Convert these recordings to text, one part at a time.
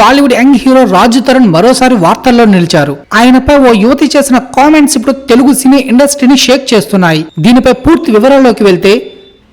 Tollywood young hero Raju Tarun మరోసారి వార్తల్లో నిలిచారు. ఆయనపై ఓ యువతి చేసిన కామెంట్స్ ఇప్పుడు తెలుగు సినీ ఇండస్ట్రీని షేక్ చేస్తున్నాయి. దీనిపై పూర్తి వివరాల్లోకి వెళ్తే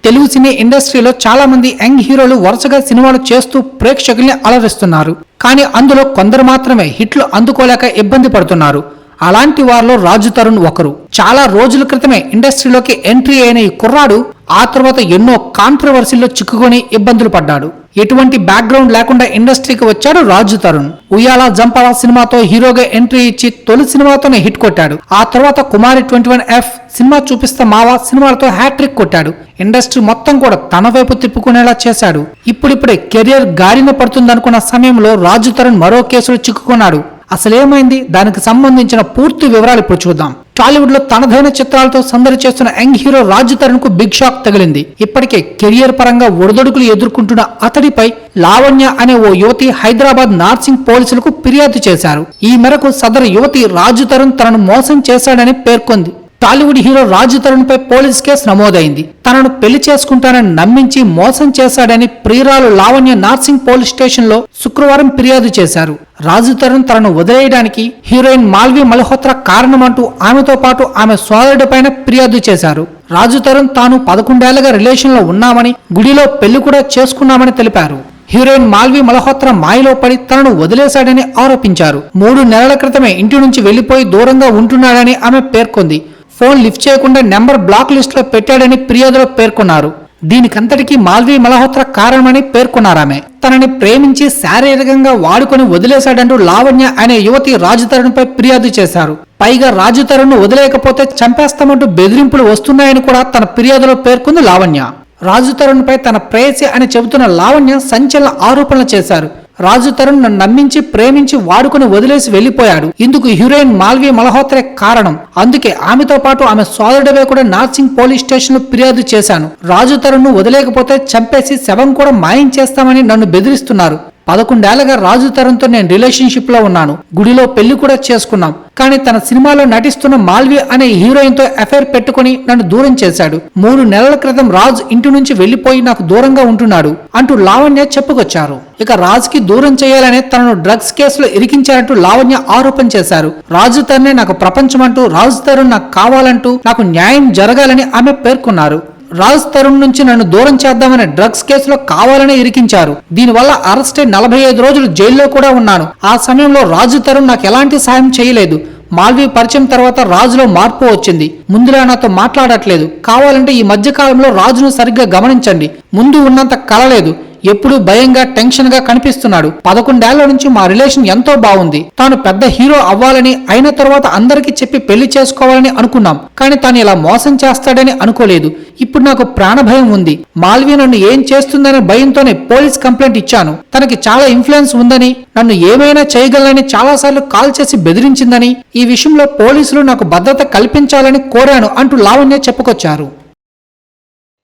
తెలుగు సినీ ఇండస్ట్రీలో చాలా మంది యంగ్ హీరోలు వరుసగా సినిమాలు చేస్తూ ప్రేక్షకుల్ని అలరిస్తున్నారు. కానీ అందులో కొందరు మాత్రమే హిట్లు అందుకోలేక ఇబ్బంది పడుతున్నారు. అలాంటి వారిలో రాజు తరుణ్ ఒకరు. చాలా రోజుల క్రితమే ఇండస్ట్రీలోకి ఎంట్రీ అయిన ఈ కుర్రాడు ఆ తర్వాత ఎన్నో కాంట్రవర్సీల్లో చిక్కుకొని ఇబ్బందులు పడ్డాడు. ఎటువంటి బ్యాక్గ్రౌండ్ లేకుండా ఇండస్ట్రీకి వచ్చాడు రాజు తరుణ్. ఉయ్యాల జంపాల సినిమాతో హీరోగా ఎంట్రీ ఇచ్చి తొలి సినిమాతోనే హిట్ కొట్టాడు. ఆ తర్వాత Kumari twenty one F cinema చూపిస్తే మావా సినిమాలతో హ్యాట్రిక్ కొట్టాడు. ఇండస్ట్రీ మొత్తం కూడా తన వైపు తిప్పుకునేలా చేశాడు. ఇప్పుడిప్పుడే కెరియర్ గాలిన పడుతుందనుకున్న సమయంలో రాజు తరుణ్ మరో కేసులో చిక్కుకున్నాడు. అసలేమైంది? దానికి సంబంధించిన పూర్తి వివరాలు ఇప్పుడు చూద్దాం. టాలీవుడ్లో తనదైన చిత్రాలతో సందడి చేస్తున్న యంగ్ హీరో రాజు తరుణ్కు బిగ్ షాక్ తగిలింది. ఇప్పటికే కెరియర్ పరంగా ఒడిదొడుకులు ఎదుర్కొంటున్న అతడిపై లావణ్య అనే ఓ యువతి హైదరాబాద్ నార్సింగ్ పోలీసులకు ఫిర్యాదు చేశారు. ఈ మేరకు సదరు యువతి రాజు తరుణ్ తనను మోసం చేశాడని పేర్కొంది. టాలీవుడ్ హీరో రాజు తరుణ్ పై పోలీస్ కేసు నమోదైంది. తనను పెళ్ళి చేసుకుంటానని నమ్మించి మోసం చేశాడని ప్రియురాలు లావణ్య నార్సింగ్ పోలీస్ స్టేషన్లో శుక్రవారం ఫిర్యాదు చేశారు. రాజు తరుణ్ తనను వదిలేయడానికి హీరోయిన్ మాల్వి మల్హోత్రా కారణమంటూ ఆమెతో పాటు ఆమె సోదరుడిపైన ఫిర్యాదు చేశారు. రాజు తరుణ్ తాను పదకొండేళ్ళుగా రిలేషన్లో ఉన్నామని గుడిలో పెళ్ళి కూడా చేసుకున్నామని తెలిపారు. హీరోయిన్ మాల్వి మల్హోత్రా మాయలో పడి తనను వదిలేశాడని ఆరోపించారు. మూడు నెలల క్రితమే ఇంటి నుంచి వెళ్ళిపోయి దూరంగా ఉంటున్నాడని ఆమె పేర్కొంది. ఫోన్ లిఫ్ట్ చేయకుండా నెంబర్ బ్లాక్ లిస్ట్లో పెట్టాడని ఫిర్యాదులో పేర్కొన్నారు. దీనికంతటికీ మాల్వి మల్హోత్రా కారణమని పేర్కొన్నారామె. తనని ప్రేమించి శారీరకంగా వాడుకొని వదిలేశాడంటూ లావణ్య అనే యువతి రాజుతరుణ్ పై ఫిర్యాదు చేశారు. పైగా రాజుతరుణ్ వదిలేకపోతే చంపేస్తామంటూ బెదిరింపులు వస్తున్నాయని కూడా తన ఫిర్యాదులో పేర్కొంది లావణ్య. రాజు పై తన ప్రేయసి అని చెబుతున్న లావణ్య సంచలన ఆరోపణలు చేశారు. రాజు తరుణ్ నన్ను నమ్మించి ప్రేమించి వాడుకుని వదిలేసి వెళ్ళిపోయాడు ఇందుకు హీరోయిన్ మాల్వి మల్హోత్రే కారణం. అందుకే ఆమెతో పాటు ఆమె సోదరుడిపై కూడా నార్సింగ్ పోలీస్ స్టేషన్లో ఫిర్యాదు చేశాను. రాజు తరుణ్ వదిలేకపోతే చంపేసి శవం కూడా మాయం చేస్తామని నన్ను బెదిరిస్తున్నారు. పదకొండేళ్ళగా రాజు తరంతో నేను రిలేషన్షిప్లో ఉన్నాను. గుడిలో పెళ్ళి కూడా చేసుకున్నాం. కానీ తన సినిమాలో నటిస్తున్న మాల్వి అనే హీరోయిన్తో అఫైర్ పెట్టుకుని నన్ను దూరం చేశాడు. మూడు నెలల క్రితం రాజు ఇంటి నుంచి వెళ్ళిపోయి నాకు దూరంగా ఉంటున్నాడు అంటూ లావణ్య చెప్పుకొచ్చారు. ఇక రాజ్కి దూరం చేయాలనే తనను డ్రగ్స్ కేసులో ఇరికించారంటూ లావణ్య ఆరోపణ చేశారు. రాజు తరుణే నాకు ప్రపంచం అంటూ రాజు తరుణ్ నాకు కావాలంటూ నాకు న్యాయం జరగాలని ఆమె పేర్కొన్నారు. రాజ్ తరుణ్ నుంచి నన్ను దూరం చేద్దామని డ్రగ్స్ కేసులో కావాలని ఇరికించారు. దీనివల్ల అరెస్ట్ నలభై ఐదు రోజులు జైల్లో కూడా ఉన్నాను. ఆ సమయంలో రాజు తరుణ్ నాకు ఎలాంటి సాయం చేయలేదు. మాల్వి పరిచయం తర్వాత రాజులో మార్పు వచ్చింది. ముందులా నాతో మాట్లాడట్లేదు. కావాలంటే ఈ మధ్య కాలంలో రాజును సరిగ్గా గమనించండి. ముందు ఉన్నంత కలలేదు. ఎప్పుడు భయంగా టెన్షన్గా కనిపిస్తున్నాడు. పదకొండేళ్ళ నుంచి మా రిలేషన్ ఎంతో బాగుంది. తాను పెద్ద హీరో అవ్వాలని అయిన తర్వాత అందరికీ చెప్పి పెళ్ళి చేసుకోవాలని అనుకున్నాం. కానీ తాను ఇలా మోసం చేస్తాడని అనుకోలేదు. ఇప్పుడు నాకు ప్రాణ భయం ఉంది. మాల్వి నన్ను ఏం చేస్తుందనే భయంతోనే పోలీస్ కంప్లైంట్ ఇచ్చాను. తనకి చాలా ఇన్ఫ్లుయెన్స్ ఉందని నన్ను ఏమైనా చేయగలనని చాలాసార్లు కాల్ చేసి బెదిరించిందని ఈ విషయంలో పోలీసులు నాకు భద్రత కల్పించాలని కోరాను అంటూ లావణ్య చెప్పుకొచ్చారు.